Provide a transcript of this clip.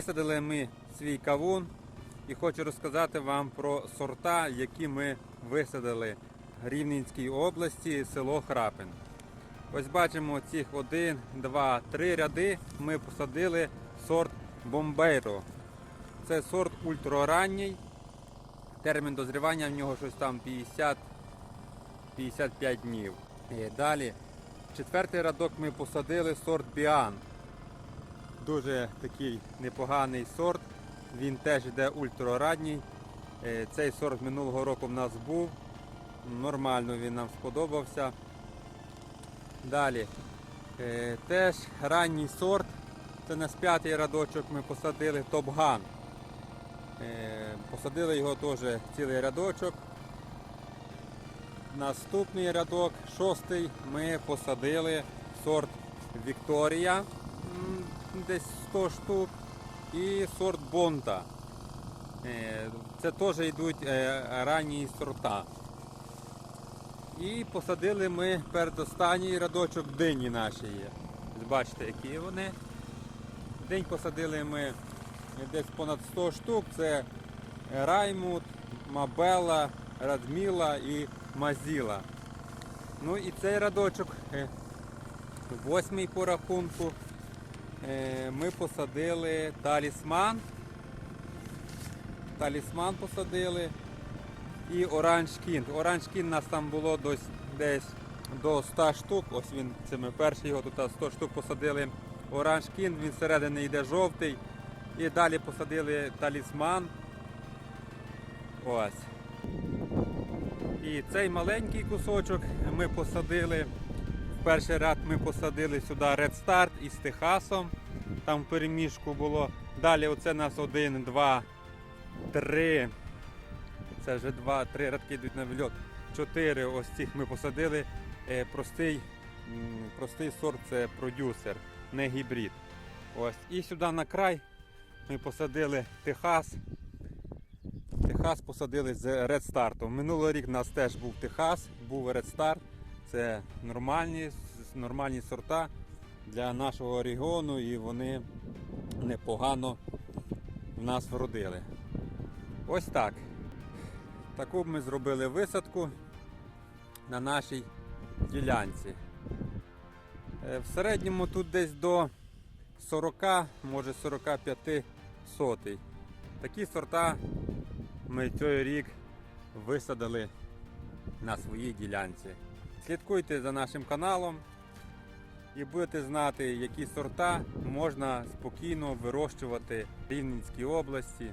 Висадили ми свій кавун і хочу розказати вам про сорта, які ми висадили в Рівненській області, село Храпин. Ось бачимо цих один, два, три ряди. Ми посадили сорт Бомбейро. Це сорт ультраранній. Термін дозрівання в нього щось там 50-55 днів. І далі, четвертий рядок ми посадили сорт Біан. Дуже такий непоганий сорт. Він теж йде ультраранній. Е, Цей сорт минулого року в нас був. Нормально він нам сподобався. Далі. Е, Теж ранній сорт. Це на п'ятий рядочок ми посадили Топган. Е, Посадили його теж цілий рядочок. Наступний рядок, шостий, ми посадили сорт Вікторія, десь 100 штук, і сорт Бонта. Е, Це теж йдуть е, ранні сорта. І посадили ми передостанній рядочок дині наші є. Бачите, які вони. День посадили ми десь понад 100 штук. Це Раймут, Мабела, Радміла і Мазіла. Ну і цей рядочок, е, восьмий по рахунку, ми посадили талісман. Талісман посадили і оранж кінг. Оранж кінг у нас там було десь, десь до 100 штук. Ось він, це ми перший його тут 100 штук посадили. Оранж кінг, він всередині йде жовтий. І далі посадили талісман. Ось. І цей маленький кусочок ми посадили. Перший ряд ми посадили сюди Red Start із Техасом. Там в переміжку було. Далі оце у нас один, два, три. Це вже два, три рядки йдуть на вильот. Чотири ось цих ми посадили. Е, Простий, простий сорт це продюсер, не гібрид. Ось. І сюди на край ми посадили Техас. Техас посадили з Red Start. Минулий рік у нас теж був Техас, був Red Start. Це нормальні, нормальні сорта для нашого регіону і вони непогано в нас вродили. Ось так. Таку ми зробили висадку на нашій ділянці. Е, В середньому тут десь до 40, може 45 сотий. Такі сорта ми цей рік висадили на своїй ділянці. Слідкуйте за нашим каналом і будете знати, які сорта можна спокійно вирощувати в Рівненській області